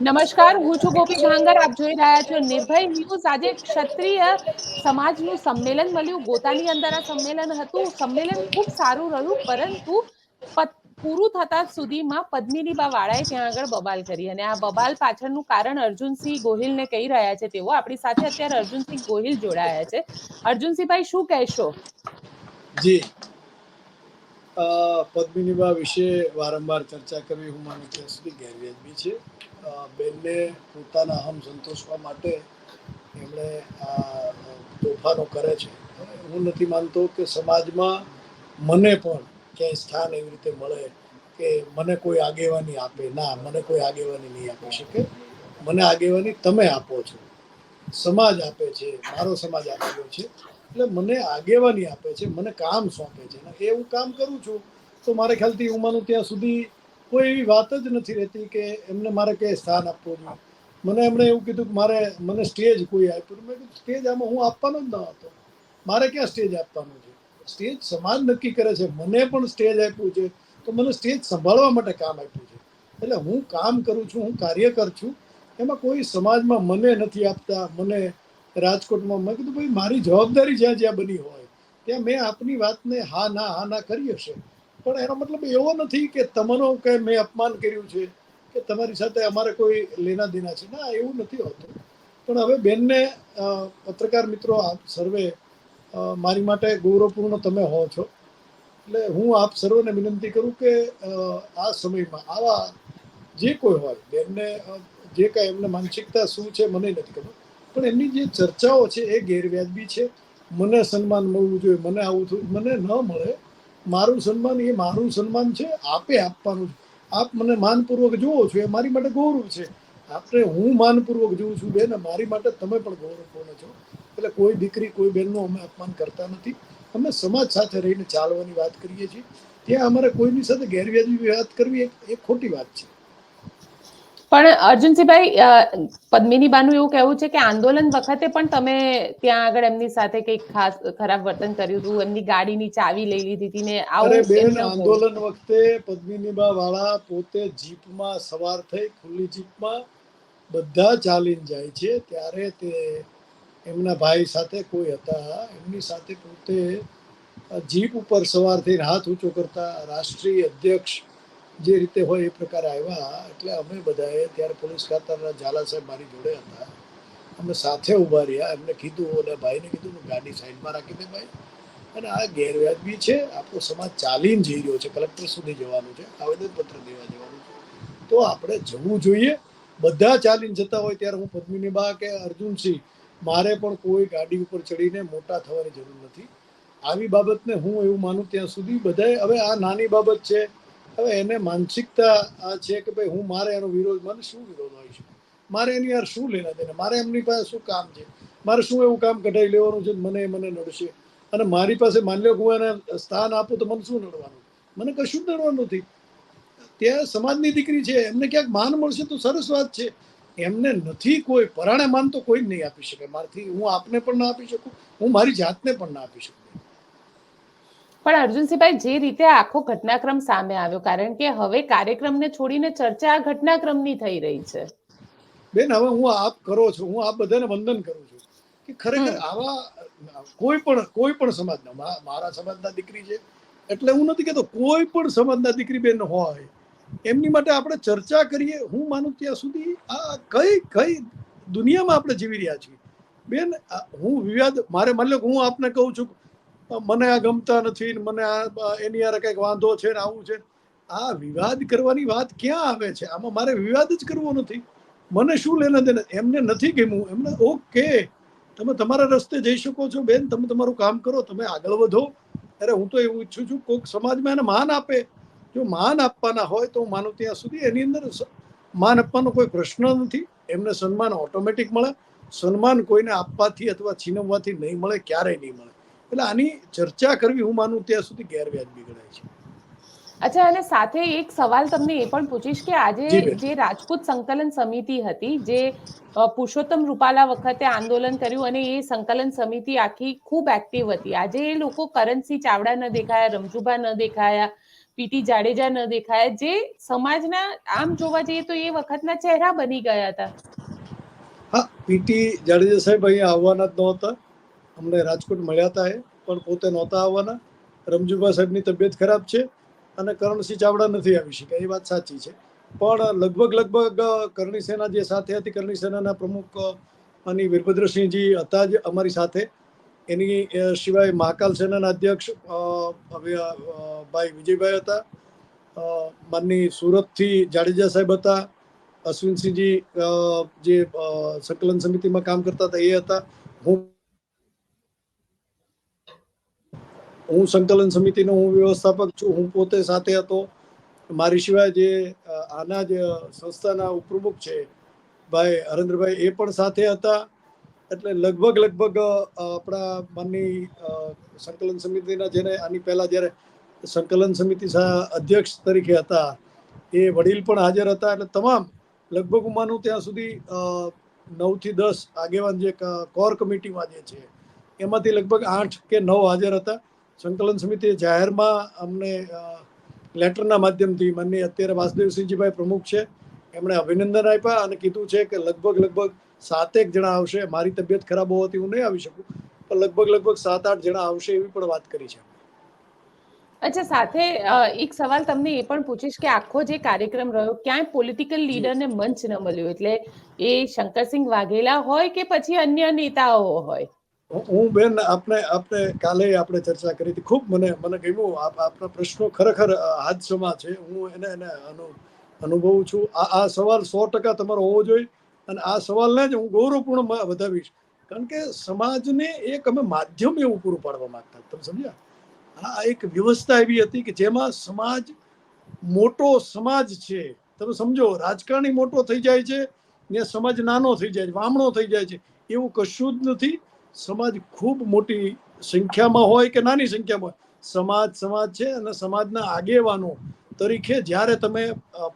નમસ્કાર, હું છું ગોપી ભાંગર આપ જોઈ રહ્યા છો નિર્ભય ન્યૂઝ. આજે ક્ષત્રિય સમાજનું સંમેલન મળ્યું. ગોતાની અંદર આ સંમેલન હતું. સંમેલન ખૂબ સારું રહ્યું, પરંતુ પૂરું થતા સુધીમાં પદ્મિની બા વાળાએ ત્યાં આગળ બબાલ કરી અને આ બબાલ પાછળનું કારણ અર્જુનસિંહ ગોહિલને કહી રહ્યા છે તેઓ. આપણી સાથે અત્યારે અર્જુનસિંહ ગોહિલ જોડાયા છે. અર્જુનસિંહભાઈ, શું કહેશો? જી. પદ્મિનીબા વિશે વારંવાર ચર્ચા કરવી હું માનું ત્યાં સુધી ગેરવ્યાજબી છે. બેનને પોતાના અહમ સંતોષવા માટે એમણે આ તોફાનો કરે છે. હું નથી માનતો કે સમાજમાં મને પણ ક્યાંય સ્થાન એવી રીતે મળે કે મને કોઈ આગેવાની આપે. ના, મને કોઈ આગેવાની નહીં આપી. શકે મને આગેવાની તમે આપો છો. સમાજ આપે છે. મારો સમાજ આપેલો છે. એટલે મને આગેવાની આપે છે. મને કામ સોંપે છે. એ હું કામ કરું છું તો મારે ખ્યાલથી હું માનું ત્યાં સુધી કોઈ એવી વાત જ નથી રહેતી કે એમને મારે ક્યાંય સ્થાન આપવું જોઈએ મને એમણે એવું કીધું કે મારે, મને સ્ટેજ કોઈ આપ્યું મેં કીધું, સ્ટેજ આમાં હું આપવાનો જ ન હતો. મારે ક્યાં સ્ટેજ આપવાનું છે? સ્ટેજ સમાજ નક્કી કરે છે. મને પણ સ્ટેજ આપ્યું છે. તો મને સ્ટેજ સંભાળવા માટે કામ આપ્યું છે. એટલે હું કામ કરું છું, હું કાર્યકર છું. એમાં કોઈ સમાજમાં મને નથી આપતા. મને રાજકોટમાં, મેં કીધું, ભાઈ, મારી જવાબદારી જ્યાં જ્યાં બની હોય, ત્યાં મેં આપની વાતને હા ના હા ના કરી હશે. પણ એનો મતલબ એવો નથી કે તમારો કે મેં અપમાન કર્યું છે કે તમારી સાથે અમારે કોઈ લેના દેના છે. ના, એવું નથી હોતું. પણ હવે બેનને પત્રકાર મિત્રો, આપ સર્વે મારી માટે ગૌરવપૂર્ણ તમે હો છો. એટલે હું આપ સર્વને વિનંતી કરું કે આ સમયમાં આવા જે કોઈ હોય, બેનને જે કાંઈ એમને માનસિકતા શું છે મને નથી ખબર. પણ એમની જે ચર્ચાઓ છે એ ગેરવ્યાજબી છે. મને સન્માન મળવું જોઈએ, મને આવું થયું મને ન મળે મારું સન્માન એ મારું સન્માન છે, આપે આપવાનું આપ મને માનપૂર્વક જુઓ છો, એ મારી માટે ગૌરવ છે. આપણે હું માનપૂર્વક જોઉં છું બેન, મારી માટે તમે પણ ગૌરવપૂર્ણ છો. એટલે કોઈ દીકરી, કોઈ બહેનનું અમે અપમાન કરતા નથી. અમે સમાજ સાથે રહીને ચાલવાની વાત કરીએ છીએ. ત્યાં અમારે કોઈની સાથે ગેરવ્યાજબી વાત કરવી એ ખોટી વાત છે. પણ અર્જુનસિંહભાઈ પદ્મિની બાનું એવું કહેવું છે કે આંદોલન વખતે પણ તમે ત્યાં આગળ એમની સાથે કંઈક ખાસ ખરાબ વર્તન કર્યું હતું? એમની ગાડીની ચાવી લઈ લીધી હતી ને આવું બેન આંદોલન વખતે પદ્મિનીબા વાળા પોતે જીપમાં સવાર થઈ ખુલ્લી જીપમાં બધા ચાલીને જાય છે. ત્યારે તે એમના ભાઈ સાથે કોઈ હતા. એમની સાથે પોતે જીપ ઉપર સવાર થઈને હાથ ઊંચો કરતા રાષ્ટ્રીય અધ્યક્ષ જે રીતે હોય એ પ્રકારે આવ્યા, એટલે અમે બધાએ ત્યારે પોલીસ ખાતાના ઝાલા સાહેબ મારી જોડે હતા. અમે સાથે ઊભા રહ્યા, એમને કીધું અને ભાઈને કીધું ગાડી સાઈડમાં રાખી દે ભાઈ. અને આ ગેરવ્યાજબી છે, આપણો સમાજ ચાલીને જઈ રહ્યો છે, કલેક્ટર સુધી જવાનું છે, આવેદનપત્ર દેવા જવાનું છે. તો આપણે જવું જોઈએ. બધા ચાલીને જતા હોય ત્યારે હું પદ્મિની બા કે અર્જુનસિંહ, મારે પણ કોઈ ગાડી ઉપર ચડીને મોટા થવાની જરૂર નથી. આવી બાબતને હું એવું માનું ત્યાં સુધી બધાએ, હવે આ નાની બાબત છે હવે એને માનસિકતા આ છે કે ભાઈ હું મારે એનો વિરોધ, મને શું વિરોધ હોય છે? મારે એની યાર શું લેના દેના? મારે એમની પાસે શું કામ છે? મારે શું એવું કામ કઢાઈ લેવાનું છે? મને મને નડશે. અને મારી પાસે માની લો હું એને સ્થાન આપું તો મને શું નડવાનું? મને કશું જ નડવાનું નથી. ત્યાં સમાજની દીકરી છે, એમને ક્યાંક માન મળશે તો સરસ વાત છે. એમને નથી કોઈ પરાણે માન તો કોઈ નહીં આપી શકે. મારથી હું આપને પણ ના આપી શકું, હું મારી જાતને પણ ના આપી શકું. પણ અર્જુનસિંહભાઈ જે રીતે આખો ઘટનાક્રમ સામે આવ્યો કારણ કે હવે કાર્યક્રમને છોડીને ચર્ચા આ ઘટનાક્રમની થઈ રહી છે. બેન હવે હું આપ કરો છો હું આપ બધાને વંદન કરું છું કે ખરેખર આવા કોઈ પણ કોઈ પણ સમાજના મારા સમાજના દીકરી છે એટલે હું નથી કહેતો કોઈ પણ સમાજના દીકરી બેન હોય એમની માટે આપણે ચર્ચા કરીએ. હું માનું ત્યાં સુધી આ કઈ કઈ દુનિયામાં આપણે જીવી રહ્યા છીએ. બેન હું વિવાદ મારે માની લો હું આપને કહું છું મને આ ગમતા નથી મને આ એની યાર કંઈક વાંધો છે ને આવું છે. આ વિવાદ કરવાની વાત ક્યાં આવે છે? આમાં મારે વિવાદ જ કરવો નથી. મને શું લેના દેના? એમને નથી ગમ્યું. એમને ઓકે. તમે તમારા રસ્તે જઈ શકો છો બેન. તમે તમારું કામ કરો. તમે આગળ વધો. અરે હું તો એવું ઈચ્છું છું કોઈક સમાજમાં એને માન આપે. જો માન આપવાના હોય તો હું માનું ત્યાં સુધી એની અંદર માન આપવાનો કોઈ પ્રશ્ન નથી. એમને સન્માન ઓટોમેટિક મળે. સન્માન કોઈને આપવાથી અથવા છીનવવાથી નહીં મળે, ક્યારેય નહીં મળે. એટલે આની ચર્ચા કરવી હું માનું ત્યાં સુધી ગેરવ્યાજબી ગણાય છે. અચ્છા અને સાથે એક સવાલ તમને એ પણ પૂછીશ કે આજે જે રાજપૂત સંકલન સમિતિ હતી જે પુરુષોત્તમ રૂપાલા વખતે આંદોલન કર્યું અને એ સંકલન સમિતિ આખી ખૂબ એક્ટિવ હતી. આજે એ લોકો કરન્સી ચાવડા ન દેખાયા રમજુભા ન દેખાયા પીટી જાડેજા ન દેખાયા જે સમાજના આમ જોવા જઈએ તો એ વખતના ચહેરા બની ગયા હતા. હા પીટી જાડેજા સાહેબ અહીંયા આવવાના જ નહોતા. અમને રાજકોટ મળ્યા હતા એ, પણ પોતે નહોતા આવવાના. રમજુભા સાહેબની તબિયત ખરાબ છે અને કરણસિંહ ચાવડા નથી આવી શક્યા, એ વાત સાચી છે. પણ લગભગ લગભગ કરણી સેના જે સાથે હતી, કરણી સેનાના પ્રમુખ અને વીરભદ્રસિંહજી હતા જ અમારી સાથે. એની સિવાય મહાકાલ સેનાના અધ્યક્ષ ભાઈ વિજયભાઈ હતા. માની સુરતથી જાડેજા સાહેબ હતા. અશ્વિનસિંહજી જે સંકલન સમિતિમાં કામ કરતા હતા, એ હતા. હું હું સંકલન સમિતિનો હું વ્યવસ્થાપક છું, હું પોતે સાથે હતો. મારી સિવાય જે આના જ સંસ્થાના ઉપપ્રમુખ છે, ભાઈ હરેન્દ્રભાઈ, એ પણ સાથે હતા. એટલે લગભગ લગભગ આપણા માનની સંકલન સમિતિના જેને આની પહેલા જ્યારે સંકલન સમિતિ અધ્યક્ષ તરીકે હતા, એ વડીલ પણ હાજર હતા. એટલે તમામ લગભગ હું માનું ત્યાં સુધી નવથી દસ આગેવાન જે કોર કમિટીમાં જે છે, એમાંથી લગભગ આઠ કે નવ હાજર હતા. સંકલન સમિતિએ જાહેરમાં અમને લેટરના માધ્યમથી માનની અત્યારે વાસુદેવસિંહજીભાઈ પ્રમુખ છે એમણે અભિનંદન આપ્યા અને કીધું છે કે લગભગ લગભગ સાતેક જણા આવશે. મારી તબિયત ખરાબ હોવાથી હું નહીં આવી શકું પણ લગભગ લગભગ સાત આઠ જણા આવશે એવી પણ વાત કરી છે. અચ્છા સાથે એક સવાલ તમને એ પણ પૂછીશ કે આખો જે કાર્યક્રમ રહ્યો ક્યાંય પોલિટિકલ લીડરને મંચ ન મળ્યો? એટલે એ શંકરસિંહ વાઘેલા હોય કે પછી અન્ય નેતાઓ હોય? હું- બેન આપને આપને કાલે આપણે ચર્ચા કરી હતી. ખૂબ મને મને ગમ્યું. આપ આપના પ્રશ્નો ખરેખર હાદસમાં છે. હું એને એને અનુ અનુભવું છું. આ આ સવાલ સો ટકા તમારો હોવો જોઈએ અને આ સવાલને જ હું ગૌરવપૂર્ણ વધાવીશ. કારણ કે સમાજને એક અમે માધ્યમ એવું પૂરું પાડવા માંગતા. તમે સમજ્યા? આ એક વ્યવસ્થા એવી હતી કે જેમાં સમાજ મોટો સમાજ છે. તમે સમજો, રાજકારણી મોટો થઈ જાય છે ને સમાજ નાનો થઈ જાય છે, વામણો થઈ જાય છે. એવું કશું જ નથી. સમાજ ખૂબ મોટી સંખ્યામાં હોય કે નાની સંખ્યામાં સમાજ સમાજ છે અને સમાજના આગેવાનો તરીકે જ્યારે તમે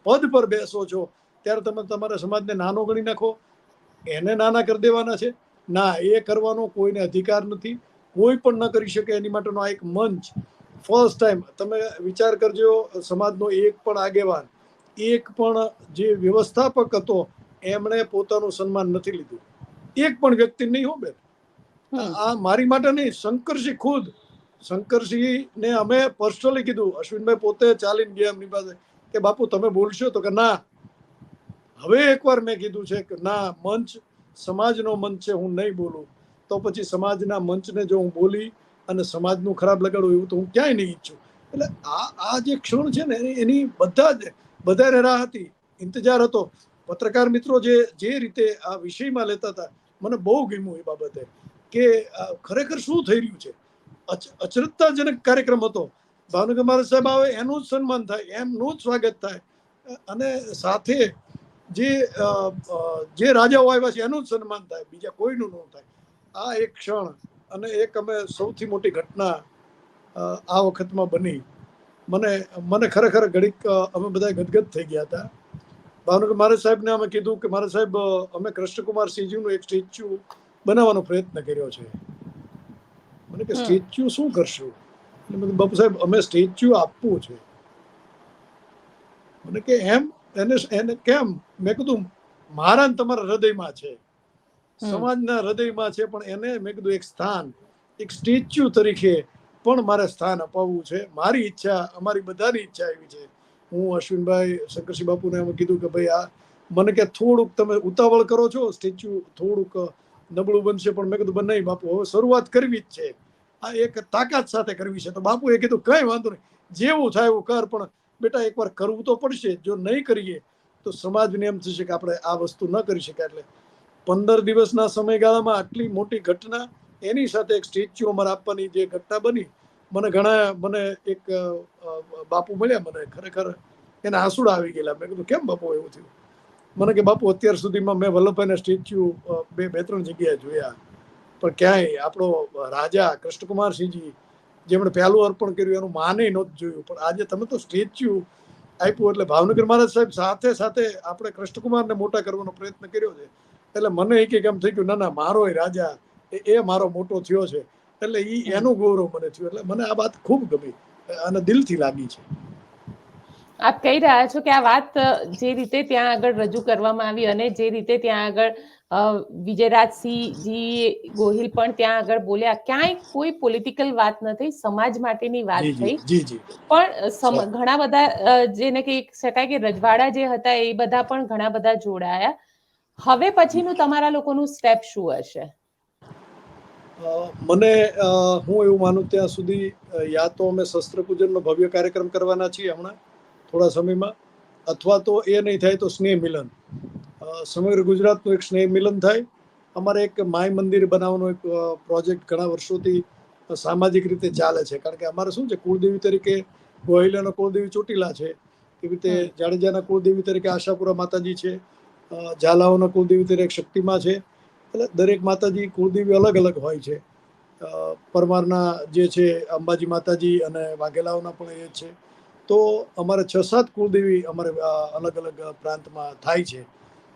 પદ પર બેસો છો, ત્યારે તમે તમારા સમાજને નાનો ગણી નાખો. એને નાના કરી દેવાના છે. ના, એ કરવાનો કોઈને અધિકાર નથી. કોઈ પણ ન કરી શકે એની માટેનો આ એક મંચ. ફર્સ્ટ ટાઈમ તમે વિચાર કરજો, સમાજનો એક પણ આગેવાન, એક પણ જે વ્યવસ્થાપક હતો, એમણે પોતાનું સન્માન નથી લીધું. એક પણ વ્યક્તિ નહીં હો બેન. આ મારી માટે નહીં શંકરસિંહ ખુદ. શંકરસિંહને અમે પર્સનલી કીધું અશ્વિનભાઈ પોતે ચાલીને ગયા એમની પાસે કે બાપુ તમે બોલશો તો કે ના. હવે એકવાર મેં કીધું છે કે ના મંચ સમાજનો મંચ છે હું નહીં બોલું. તો પછી સમાજના મંચને જો હું બોલી અને સમાજનું ખરાબ લગાડું એવું તો હું ક્યાંય નહીં ઈચ્છું. એટલે આ આ જે ક્ષણ છે ને એની- બધા જ બધાને રાહ હતી ઇંતજાર હતો. પત્રકાર મિત્રો જે જે રીતે આ વિષયમાં લેતા હતા મને બહુ ગમ્યું એ બાબતે કે ખરેખર શું થઈ રહ્યું છે? અચ- અચરજતાજનક કાર્યક્રમ હતો. ભાવનગર મહારાજ સાહેબ આવે, એનું જ સન્માન થાય, એમનું જ સ્વાગત થાય અને સાથે જે જે રાજાઓ આવ્યા છે, એનું જ સન્માન થાય, બીજા કોઈનું ન થાય. આ એક ક્ષણ અને એક અમે સૌથી મોટી ઘટના આ વખતમાં બની. મને મને ખરેખર ઘડીક અમે બધા ગદગદ થઈ ગયા હતા. ભાવનગર મહારાજ સાહેબને અમે કીધું કે મહારાજ સાહેબ અમે કૃષ્ણકુમાર સિંહજીનું એક સ્ટેચ્યુ બનાવવાનો પ્રયત્ન કર્યો છે. મને કે સ્ટેચ્યુ શું કરશું? એટલે બાપુ સાહેબ અમે સ્ટેચ્યુ આપવું છે. મને કે એમ? એને એને કેમ? મેં કીધું મારા તમારા હૃદયમાં છે. સમાજના હૃદયમાં છે પણ એને મેં કીધું એક સ્થાન એક સ્ટેચ્યુ તરીકે પણ મારે સ્થાન અપાવવું છે. મારી ઈચ્છા અમારી બધાની ઈચ્છા એવી છે. હું અશ્વિનભાઈ શંકરસિંહ બાપુને એમ કીધું કે ભાઈ આ મને કે થોડુંક તમે ઉતાવળ કરો છો, સ્ટેચ્યુ થોડુંક નબળું બનશે, પણ મેં કીધું "બન નહીં બાપુ, હવે શરૂઆત કરવી જ છે. આ એક તાકાત સાથે કરવી છે. તો બાપુએ કીધું, કઈ વાંધો નહીં. જેવું થાય એવું કર, પણ બેટા એકવાર કરવું તો પડશે. જો નહીં કરીએ, તો સમાજને એમ થશે કે આપણે આ વસ્તુ ન કરી શકાય. એટલે પંદર દિવસના સમયગાળામાં આટલી મોટી ઘટના, એની સાથે એક સ્ટેચ્યુ અમારે આપવાની જે ઘટના બની મને ઘણા, મને એક બાપુ મળ્યા મને ખરેખર એના આંસુડા આવી ગયેલા. મેં કીધું, કેમ બાપુ એવું થયું? મને કે, બાપુ, અત્યાર સુધીમાં મેં વલ્લભભાઈના સ્ટેચ્યુ બે બે, ત્રણ જગ્યાએ જોયા. પણ ક્યાંય આપણો રાજા કૃષ્ણકુમારસિંહજી જેમણે પહેલું અર્પણ કર્યું, એનું માને નહોતું જોયું. પણ આજે તમે તો સ્ટેચ્યુ આપ્યું એટલે ભાવનગર મહારાજ સાહેબ સાથે સાથે આપણે કૃષ્ણકુમારને મોટા કરવાનો પ્રયત્ન કર્યો છે. એટલે મને એક એક એમ થઈ ગયું, ના ના, મારો રાજા એ મારો મોટો થયો છે. એટલે એ એનું ગૌરવ મને થયું. એટલે મને આ વાત ખૂબ ગમી અને દિલથી લાગી છે. આપ કહી રહ્યા છો કે આ વાત જે રીતે ત્યાં આગળ રજૂ કરવામાં આવી અને જે રીતે ત્યાં આગળ વિજયરાજસિંહજી ગોહિલ પણ ત્યાં આગળ બોલ્યા ક્યાંય કોઈ પોલિટિકલ વાત નથી સમાજ માટેની વાત થઈ. પણ ઘણા બધા જેને કહી શકાય કે રજવાડા જે હતા એ બધા પણ ઘણા બધા જોડાયા. હવે પછીનું તમારા લોકોનું સ્ટેપ શું હશે? મને હું એવું માનું ત્યાં સુધી યા તો અમે શસ્ત્રપૂજનનો ભવ્ય કાર્યક્રમ કરવાના છીએ હમણાં થોડા સમયમાં અથવા તો એ નહીં થાય તો સ્નેહ મિલન. સમગ્ર ગુજરાતનું એક સ્નેહ મિલન થાય. અમારે એક માય મંદિર બનાવવાનો એક પ્રોજેક્ટ ઘણા વર્ષોથી સામાજિક રીતે ચાલે છે. કારણ કે અમારે શું છે કુળદેવી તરીકે ગોહિલાનો કુળદેવી ચોટીલા છે. એવી રીતે. જાડેજાના કુળદેવી તરીકે આશાપુરા માતાજી છે. ઝાલાઓના કુળદેવી તરીકે શક્તિમાં છે. એટલે દરેક માતાજી કુળદેવી અલગ અલગ હોય છે. પરમારના જે છે, અંબાજી માતાજી અને વાઘેલાઓના પણ એ છે. તો અમારે છ સાત કુળદેવી અમારે અલગ અલગ પ્રાંતમાં થાય છે.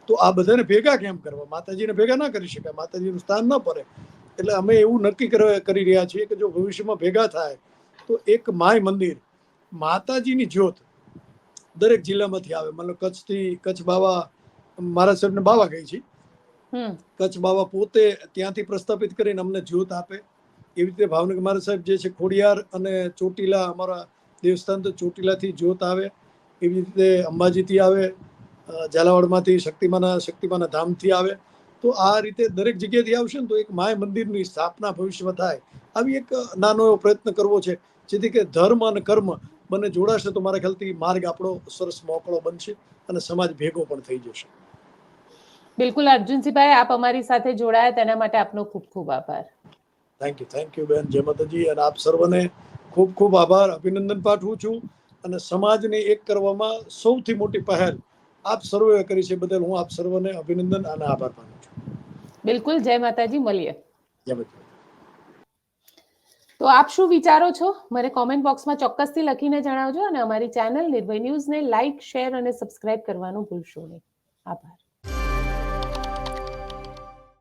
તો આ બધાને ભેગા કેમ કરવા? માતાજીને ભેગા ના કરી શકાય. માતાજીનું સ્થાન ન પડે. એટલે અમે એવું નક્કી કરી રહ્યા છીએ કે જો ભવિષ્યમાં ભેગા થાય, તો એક માય મંદિર, માતાજીની જ્યોત દરેક જિલ્લામાંથી આવે. મતલબ કચ્છથી કચ્છ બાવા, મારા સાહેબને બાવા ગઈ છે. કચ્છ બાવા પોતે ત્યાંથી પ્રસ્થાપિત કરીને અમને જ્યોત આપે. એવી રીતે ભાવનગર મારા સાહેબ જે છે ખોડિયાર અને ચોટીલા અમારા દેવસ્થાન તો ચોટીલાથી જ્યોત આવે. એવી રીતે અંબાજીથી આવે ઝાલાવાડમાંથી શક્તિમાના શક્તિમાના ધામથી આવે. તો આ રીતે દરેક જગ્યાએથી આવશે ને તો એક માય મંદિરની સ્થાપના ભવિષ્યમાં થાય. આવી એક નાનો એવો પ્રયત્ન કરવો છે, જેથી કે ધર્મ અને કર્મ બંને જોડાશે તો મારા ખ્યાલથી માર્ગ આપણો સરસ મોકળો બનશે અને સમાજ ભેગો પણ થઈ જશે. બિલકુલ અર્જુનસિંહભાઈ આપ અમારી સાથે જોડાયા. તેના માટે આપનો ખૂબ ખૂબ આભાર. થેન્ક યુ થેન્ક યુ બેન. જય માતાજી. અને આપ સર્વને ખૂબ ખૂબ આભાર. અભિનંદન પાઠવું છું અને સમાજને એક કરવામાં સૌથી મોટી પહેલ આપ સર્વે કરી છે બદલ હું આપ સર્વને અભિનંદન અને આભાર માનું છું. બિલકુલ જય માતાજી. મળીએ. જય માતાજી. તો આપ શું વિચારો છો? મને કોમેન્ટ બોક્સમાં ચોક્કસથી લખીને જણાવજો અને અમારી ચેનલ નિર્ભય ન્યૂઝને લાઇક શેર અને સબસ્ક્રાઇબ કરવાનું ભૂલશો નહીં. આભાર.